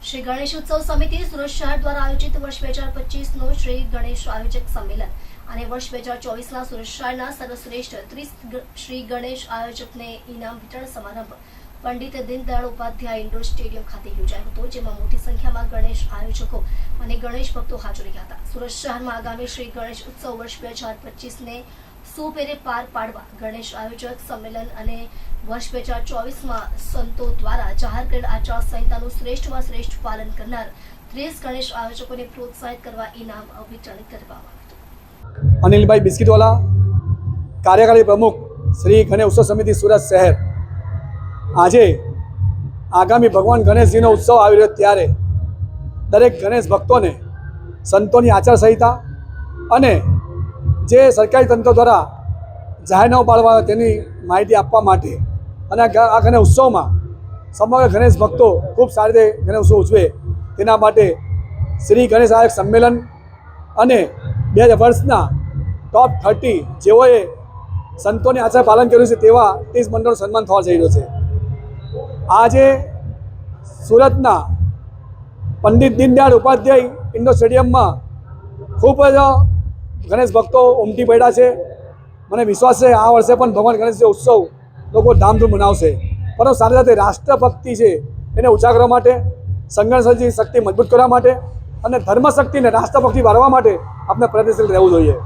શ્રી ગણેશ ઉત્સવ સમિતિ સુરત શહેર દ્વારા આયોજિત વર્ષ બે હજાર પચીસનો શ્રી ગણેશ આયોજક સંમેલન. અને વર્ષ બે હજાર ચોવીસના સુરત શહેરના સર્વશ્રેષ્ઠ ત્રીસ શ્રી ગણેશ આયોજકને ઇનામ વિતરણ સમારંભ પંડિત દીનદયાળ ઉપાધ્યાય ઇન્ડોર સ્ટેડિયમ ખાતે યોજાયો હતો, જેમાં મોટી સંખ્યામાં ગણેશ આયોજકો અને ગણેશ ભક્તો હાજર રહ્યા હતા. સુરત શહેરમાં આગામી શ્રી ગણેશ ઉત્સવ વર્ષ બે હજાર પચીસને સુપેરે પાર પાડવા ગણેશ આયોજક સંમેલન અને વર્ષ બે હજાર ચોવીસમાં સંતો દ્વારા જાહેર કરેલ આચાર સંહિતાનું શ્રેષ્ઠમાં શ્રેષ્ઠ પાલન કરનાર ત્રીસ ગણેશ આયોજકોને પ્રોત્સાહિત કરવા ઇનામ વિતરણ કરવામાં આવ્યું અનિલભાઈ બિસ્કીટવાલા, કાર્યકારી પ્રમુખ શ્રી ગણેશ સમિતિ સુરત શહેર. આજે આગામી ભગવાન ગણેશજીનો ઉત્સવ આવી રહ્યો ત્યારે દરેક ગણેશ ભક્તોને સંતોની આચારસંહિતા અને જે સરકારી તંત્ર દ્વારા જાહેરનામું પાડવા આવે તેની માહિતી આપવા માટે અને આ ગણેશ ઉત્સવમાં સમગ્ર ગણેશ ભક્તો ખૂબ સારી રીતે ગણેશ ઉત્સવ ઉજવે તેના માટે શ્રી ગણેશ આયક સંમેલન અને બે હજાર વર્ષના ટોપ થર્ટી જેઓએ સંતોને આચાર પાલન કર્યું છે તેવા ત્રીસ મંડળનું સન્માન થવા જઈ રહ્યો છે. આજે સુરતના પંડિત દીનદયાળ ઉપાધ્યાય ઇન્ડોર સ્ટેડિયમમાં ખૂબ જ ગણેશ ભક્તો ઉમટી પડ્યા છે. મને વિશ્વાસ છે, આ વર્ષે પણ ભગવાન ગણેશ ઉત્સવ લોકો ધામધૂમ મનાવશે. પરંતુ સાથે સાથે રાષ્ટ્રભક્તિ છે, એને ઉજાગરવા માટે સંઘર્ષની શક્તિ મજબૂત કરવા માટે અને ધર્મ શક્તિને રાષ્ટ્રભક્તિ વાળવા માટે આપણે પ્રયત્નશીલ રહેવું જોઈએ.